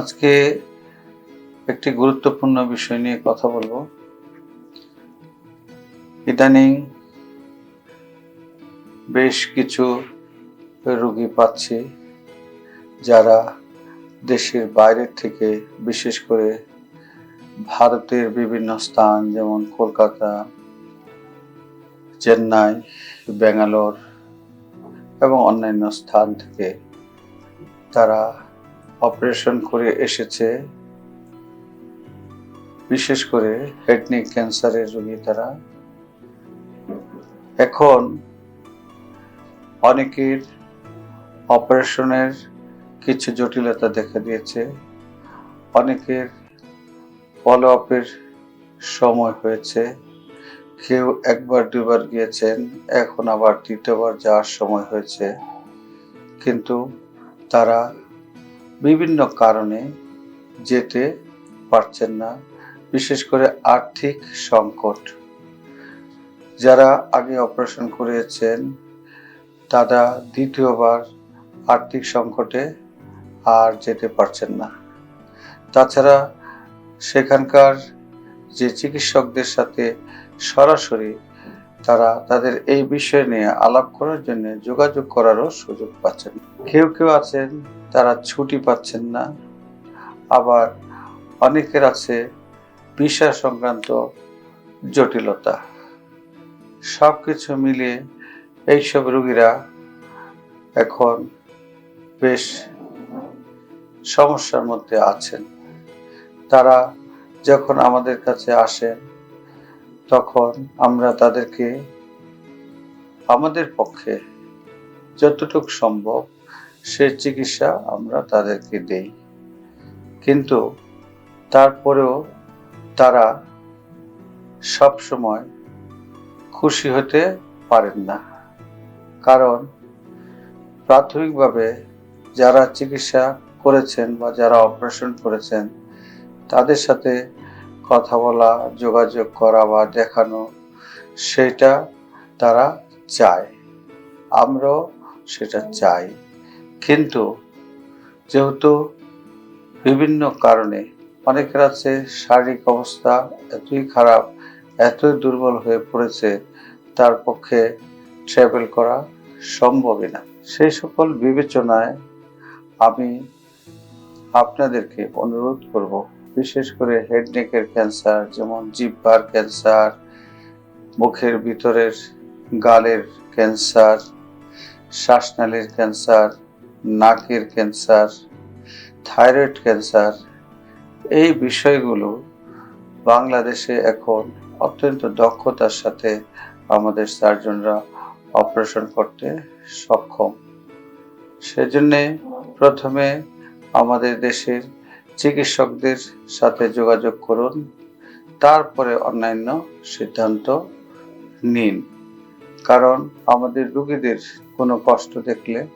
আজকে একটি গুরুত্বপূর্ণ বিষয় নিয়ে কথা বলব। ইদানিং বেশ কিছু রোগী পাচ্ছি যারা দেশের বাইরের থেকে, বিশেষ করে ভারতের বিভিন্ন স্থান, যেমন কলকাতা, চেন্নাই, ব্যাঙ্গালোর এবং অন্যান্য স্থান থেকে তারা অপারেশন করে এসেছে। বিশেষ করে হেডনিক ক্যান্সারের রোগী তারা। এখন অনেকের অপারেশনের কিছু জটিলতা দেখা দিয়েছে। অনেকের ফলো আপের সময় হয়েছে। কেউ একবার, দুবার গিয়েছেন, এখন আবার, তৃতীয়বার যাওয়ার সময় হয়েছে। কিন্তু তারা বিভিন্ন কারণে যেতে পারছেন না, বিশেষ করে আর্থিক সংকট। যারা আগে অপারেশন করেছেন, তারা দ্বিতীয়বার আর্থিক সংকটে আর যেতে পারছেন না। তাছাড়া সেখানকার যে চিকিৎসকদের সাথে সরাসরি তারা তাদের এই বিষয় নিয়ে আলাপ করার জন্য যোগাযোগ করারও সুযোগ পাচ্ছেন। কেউ কেউ আছেন, তারা ছুটি পাচ্ছেন না। আবার অনেকের আছে বিষয় সংক্রান্ত জটিলতা। সব কিছু মিলিয়ে এইসব রোগীরা এখন বেশ সমস্যার মধ্যে আছেন। তারা যখন আমাদের কাছে আসেন তখন আমরা তাদেরকে আমাদের পক্ষে যতটুকু সম্ভব সে চিকিৎসা আমরা তাদেরকে দেই। কিন্তু তারপরেও তারা সব সময় খুশি হতে পারেন না। কারণ প্রাথমিকভাবে যারা চিকিৎসা করেছেন বা যারা অপারেশন করেছেন, তাদের সাথে কথা বলা, যোগাযোগ করা বা দেখানো, সেটা তারা চায়। আমরাও সেটা চাই। কিন্তু যেহেতু বিভিন্ন কারণে অনেকের আছে শারীরিক অবস্থা এতই খারাপ, এতই দুর্বল হয়ে পড়েছে, তার পক্ষে ট্রাভেল করা সম্ভবই না। সেই সকল বিবেচনায় আমি আপনাদেরকে অনুরোধ করব। বিশেষ করে হেড নেকের ক্যান্সার যেমন জিহ্বার ক্যান্সার মুখের ভিতরের গালের ক্যান্সার শ্বাসনালীর ক্যান্সার নাকের ক্যান্সার থাইরয়েড ক্যান্সার এই বিষয়গুলো বাংলাদেশে এখন অত্যন্ত দক্ষতার সাথে আমাদের সার্জনরা অপারেশন করতে সক্ষম। সেজন্যে প্রথমে আমাদের দেশের চিকিৎসকদের সাথে যোগাযোগ করুন। তারপরে অন্যান্য সিদ্ধান্ত নিন। কারণ আমাদের রুগীদের কোনো কষ্ট দেখলে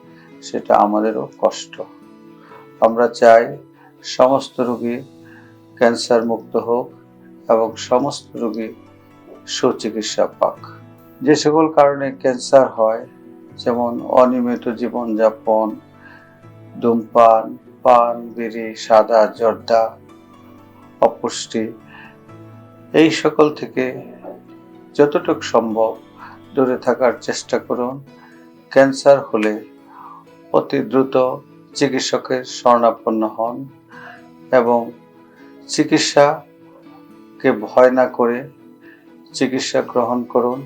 সেটা আমাদেরও কষ্ট। আমরা চাই সমস্ত রুগী ক্যান্সার মুক্ত হোক এবং সমস্ত রুগী সুচিকিৎসা পাক। যে সকল কারণে ক্যান্সার হয়, যেমন অনিয়মিত জীবনযাপন, ধূমপান পান, বিড়ি, সাদা, জর্দা, অপুষ্টি, এই সকল থেকে যতটুকু সম্ভব দূরে থাকার চেষ্টা করুন। ক্যান্সার হলে অতি দ্রুত চিকিৎসকের শরণাপন্ন হন এবং চিকিৎসাকে ভয় না করে চিকিৎসা গ্রহণ করুন।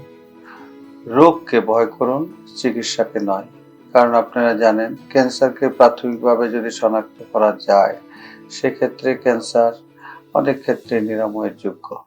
রোগকে ভয় করুন, চিকিৎসাকে নয়। কারণ আপনারা জানেন, ক্যান্সারকে প্রাথমিকভাবে যদি শনাক্ত করা যায়, সেক্ষেত্রে ক্যান্সার অনেক ক্ষেত্রে নিরাময়ের যোগ্য।